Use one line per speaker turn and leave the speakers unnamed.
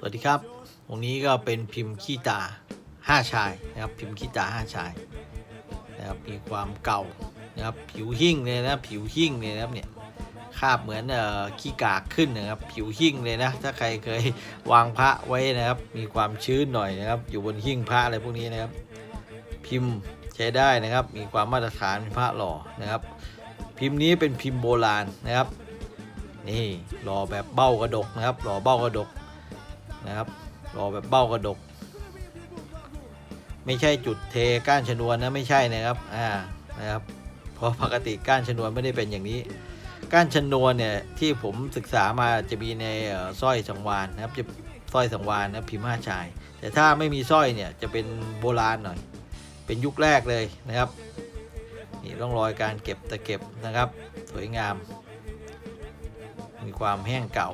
สวัสดีครับ ตรงนี้ก็เป็นพิมพ์ขี้ตาห้าชายนะครับ พิมพ์ขี้ตาห้าชายนะครับ มีความเก่านะครับ ผิวหิ่งเลยนะ ผิวหิ่งเลยนะครับเนี่ย คาบเหมือนเอ่อขี้กากขึ้นนะครับ ผิวหิ่งเลยนะ ถ้าใครเคยวางพระไว้นะครับ มีความชื้นหน่อยนะครับ อยู่บนหิ้งพระอะไรพวกนี้นะครับ พิมพ์ใช้ได้นะครับ มีความมาตรฐานเป็นพระหล่อนะครับ พิมพ์นี้เป็นพิมพ์โบราณนะครับ นี่หล่อแบบเบ้ากระดกนะครับหล่อเบ้ากระดกนะครับหล่อแบบเบ้ากระดก ไม่ใช่จุดเทก้านชนวนนะไม่ใช่นะครับอ่านะครับเพราะปกติก้านชนวนไม่ได้เป็นอย่างนี้ ก้านชนวนเนี่ยที่ผมศึกษามาจะมีในสร้อยสังวานนะครับจะสร้อยสังวานนะพิมพ์ห้าชาย แต่ถ้าไม่มีสร้อยเนี่ยจะเป็นโบราณหน่อย เป็นยุคแรกเลยนะครับนี่ร่องรอยการเก็บตะเก็บนะครับ สวยงาม มีความแห้งเก่า